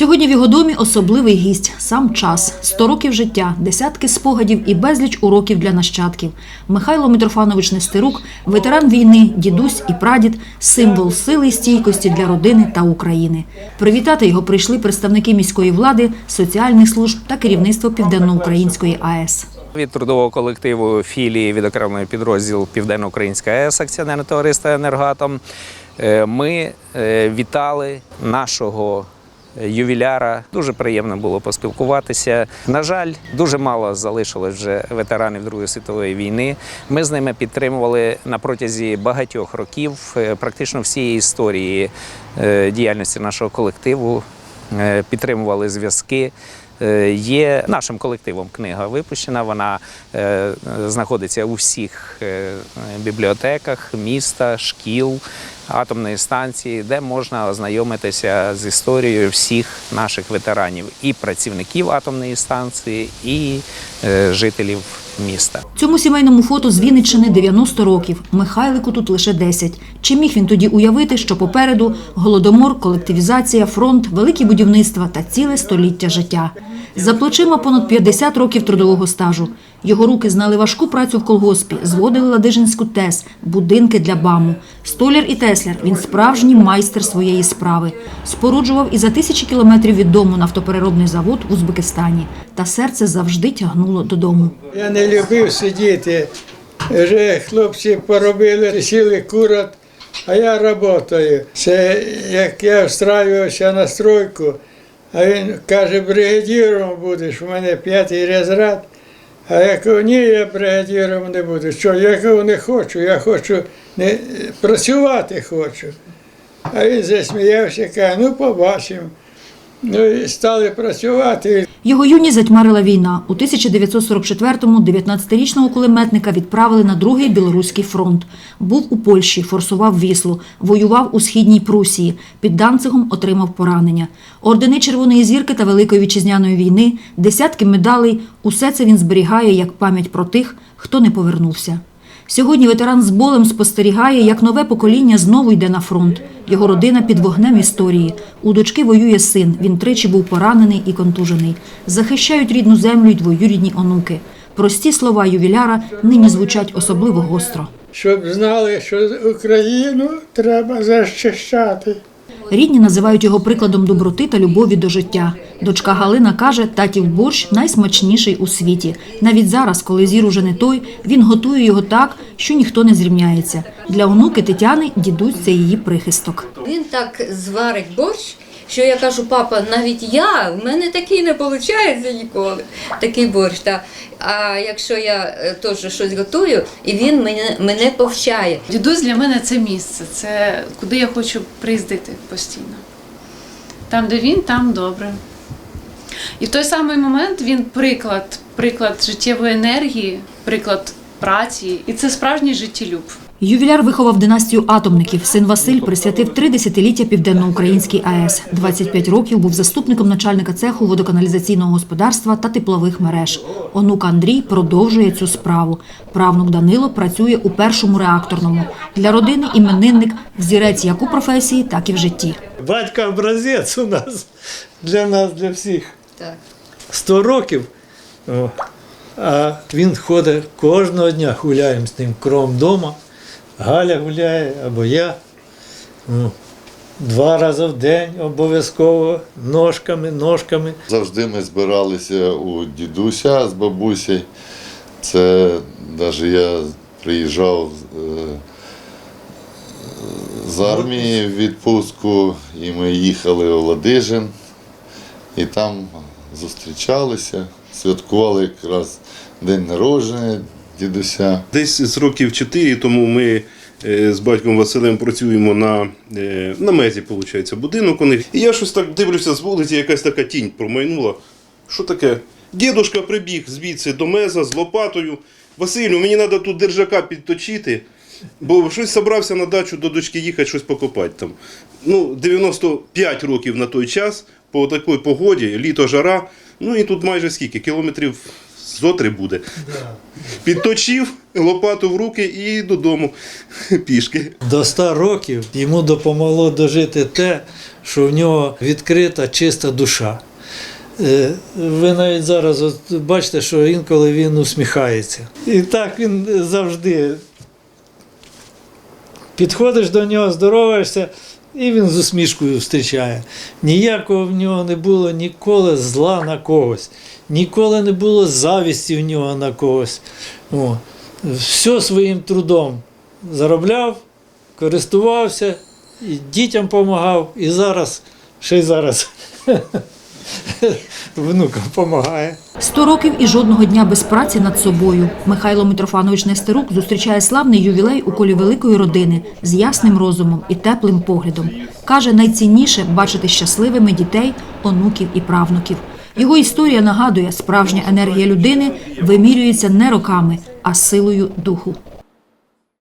Сьогодні в його домі особливий гість, сам час, 100 років життя, десятки спогадів і безліч уроків для нащадків. Михайло Митрофанович Нестерук, ветеран війни, дідусь і прадід, символ сили і стійкості для родини та України. Привітати його прийшли представники міської влади, соціальних служб та керівництво Південноукраїнської АЕС. Від трудового колективу філії відокремлений підрозділ Південно-Українська АЕС акціонерне товариство Енергатом. е, Ми е, вітали нашого ювіляра. Дуже приємно було поспілкуватися. На жаль, дуже мало залишилось вже ветеранів Другої світової війни. Ми з ними підтримували на протязі багатьох років е, практично всієї історії е, діяльності нашого колективу. Е, Підтримували зв'язки. Є нашим колективом книга випущена. Вона знаходиться у всіх бібліотеках міста, шкіл, атомної станції, де можна ознайомитися з історією всіх наших ветеранів і працівників атомної станції, і е, жителів міста. Цьому сімейному фото з Вінниччини 90 років. Михайлику тут лише 10. Чи міг він тоді уявити, що попереду голодомор, колективізація, фронт, великі будівництва та ціле століття життя? За плечима понад 50 років трудового стажу. Його руки знали важку працю в колгоспі, зводили Ладижинську ТЕС, будинки для БАМу. Столяр і тесляр – він справжній майстер своєї справи. Споруджував і за тисячі кілометрів від дому нафтопереробний завод в Узбекистані. Та серце завжди тягнуло додому. Я не любив сидіти. Вже хлопці поробили, сіли курат, а я працюю. Це як я встраювався на стройку, а він каже, бригадіром будеш, у мене п'ятий розряд. А я кажу, ні, я бригадіром не буду. Що, я кажу, не хочу, я хочу не, працювати хочу. А він засміявся, каже, ну побачимо. Ну і стали працювати. Його юність затьмарила війна. У 1944-му 19-річного кулеметника відправили на другий білоруський фронт. Був у Польщі, форсував Віслу, воював у східній Прусії. Під Данцигом отримав поранення. Ордени Червоної зірки та Великої вітчизняної війни, десятки медалей – усе це він зберігає як пам'ять про тих, хто не повернувся. Сьогодні ветеран з болем спостерігає, як нове покоління знову йде на фронт. Його родина під вогнем історії. У дочки воює син. Він тричі був поранений і контужений. Захищають рідну землю й двоюрідні онуки. Прості слова ювіляра нині звучать особливо гостро. щоб знали, що Україну треба захищати. Рідні називають його прикладом доброти та любові до життя. Дочка Галина каже, татів борщ найсмачніший у світі. Навіть зараз, коли зір уже не той, він готує його так, що ніхто не зрівняється. Для онуки Тетяни дідусь це її прихисток. Він так зварить борщ, що я кажу, папа, навіть я, в мене такий не виходить ніколи, такий борщ. Та. А якщо я е, теж щось готую, і він мене, мене повчає. Дідусь для мене це місце, це куди я хочу приїздити постійно. Там, де він, там добре. І в той самий момент він приклад, приклад життєвої енергії, приклад праці, і це справжній життєлюб. Ювіляр виховав династію атомників. Син Василь присвятив три десятиліття Південноукраїнській АЕС. 25 років був заступником начальника цеху водоканалізаційного господарства та теплових мереж. Онук Андрій продовжує цю справу. Правнук Данило працює у першому реакторному. Для родини іменинник взірець як у професії, так і в житті. Батько образець у нас для нас, для всіх. 100 років. А він ходить кожного дня, гуляємо з ним кром дома. Галя гуляє або я. О. Два рази в день обов'язково ножками, ножками. Завжди ми збиралися у дідуся з бабусею. Це навіть я приїжджав е, з армії в відпустку, і ми їхали у Ладижин, і там зустрічалися, святкували якраз день народження дідуся. Десь з років 4 тому ми е, з батьком Василем працюємо на е, намезі, виходить, будинок у них. І я щось так дивлюся з вулиці, якась така тінь промайнула. Що таке? Дідушка прибіг звідси до меза з лопатою. Василю, мені треба тут держака підточити, бо щось собрався на дачу до дочки їхати, щось покопати там. Ну, 95 років на той час, по такій погоді, літо жара. Ну і тут майже скільки? Кілометрів зотри буде. Підточив лопату в руки і додому пішки. До 100 років йому допомогло дожити те, що в нього відкрита чиста душа. Е, Ви навіть зараз от бачите, що інколи він усміхається. І так він завжди підходиш до нього, здороваєшся, і він з усмішкою зустрічає. Ніякого в нього не було ніколи зла на когось, ніколи не було завісті в нього на когось. О. Все своїм трудом заробляв, користувався, і дітям допомагав, і зараз, ще й зараз внукам допомагає. Сто років і жодного дня без праці над собою. Михайло Митрофанович Нестерук зустрічає славний ювілей у колі великої родини з ясним розумом і теплим поглядом. Каже, найцінніше бачити щасливими дітей, онуків і правнуків. Його історія нагадує, справжня енергія людини вимірюється не роками, а силою духу.